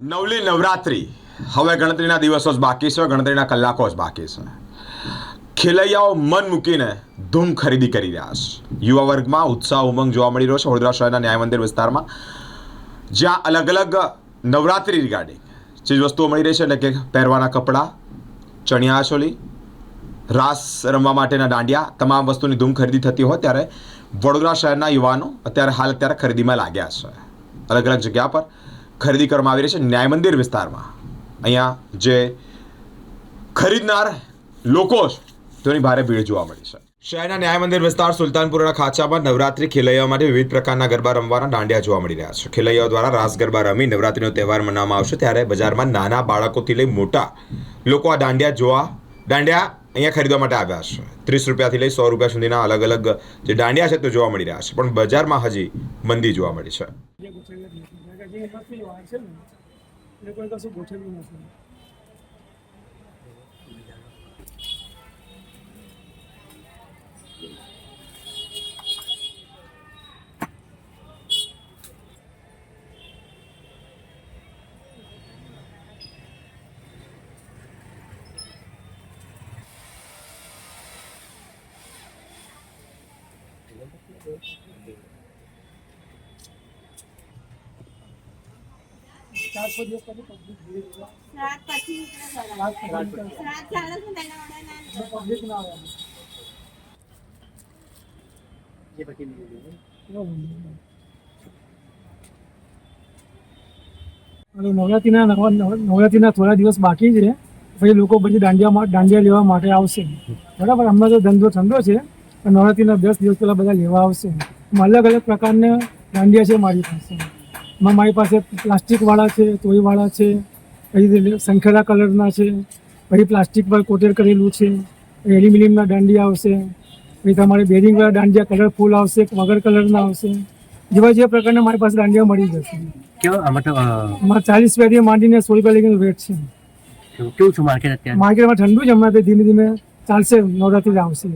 નવલી નવરાત્રિ. હવે ગણતરીના દિવસો જ બાકી છે, ગણતરીના કલાકો જ બાકી છે. ખેલૈયાઓ મન મૂકીને ધૂમ ખરીદી કરી રહ્યા છે. યુવા વર્ગમાં ઉત્સાહ, ઉમંગ જોવા મળી રહ્યો છે વડોદરા શહેરના ન્યાય મંદિર વિસ્તારમાં. જ્યાં અલગ અલગ નવરાત્રિ રિગાર્ડિંગ ચીજ વસ્તુઓ મળી રહી છે, એટલે કે પહેરવાના કપડાં, ચણિયા ચોલી, રાસ રમવા માટેના દાંડિયા, તમામ વસ્તુની ધૂમ ખરીદી થતી હોય ત્યારે વડોદરા શહેરના યુવાનો અત્યારે હાલ અત્યારે ખરીદીમાં લાગ્યા છે. અલગ અલગ જગ્યા પર ખરીદી કરવામાં આવી રહી છે ન્યાય મંદિર વિસ્તારમાં. અહીંયા જે ખરીદનાર લોકો તેની ભારે ભીડ જોવા મળી છે. શહેરના ન્યાય મંદિર વિસ્તાર સુલતાનપુરના ખાંચામાં નવરાત્રી ખેલૈયાઓ માટે વિવિધ પ્રકારના ગરબા રમવાના દાંડિયા જોવા મળી રહ્યા છે. ખેલૈયાઓ દ્વારા રાસ ગરબા રમી નવરાત્રીનો તહેવાર મનાવવામાં આવશે ત્યારે બજારમાં નાના બાળકોથી લઈ મોટા લોકો આ દાંડિયા જોવા, દાંડિયા અહીંયા ખરીદવા માટે આવ્યા છે. ત્રીસ રૂપિયાથી લઈ સો રૂપિયા સુધીના અલગ અલગ જે દાંડિયા છે તે જોવા મળી રહ્યા છે. પણ બજારમાં હજી મંદી જોવા મળી છે. ચારસો દિવસ પછી પબ્લિક શ્રાદ્ધ પછી શ્રાદ્ધ પછી બરાબર. નીકળે. શ્રાદ્ધ ચાલે છે ને વડે ના નીકળે. પબ્લિક ના આવે એવું નહીં. અને નવરાત્રીના નવા નવ- નવરાત્રીના થોડા દિવસ બાકી છે પછી લોકો બધી દાંડિયા દાંડિયા લેવા માટે આવશે બરાબર હમણાં તો ધંધો ઠંડો છે પણ નવરાત્રીના દસ દિવસ પહેલાં બધા લેવા આવશે. એમાં અલગ અલગ પ્રકારના દાંડિયા છે મારી પાસે. એમાં મારી પાસે પ્લાસ્ટિકવાળા છે તોયવાળા છે પછી સંખેડા કલરના છે પછી પ્લાસ્ટિક પર કોટેડ કરેલું છે એલ્યુમિનિયમના દાંડિયા આવશે પછી તમારે બેરિંગવાળા દાંડિયા કલરફુલ આવશે વગર કલરના આવશે. જેવા જેવા પ્રકારના મારી પાસે દાંડિયા મળી જશે. કેવો મતલબ ચાલીસ રૂપિયાથી માંડીને સો રૂપિયા લગીનું રેટ છે. કેવું છે માર્કેટ અત્યારે? માર્કેટમાં ઠંડુ જ હમણાં ધીમે ધીમે ચાલશે નવરાત્રી આવશે.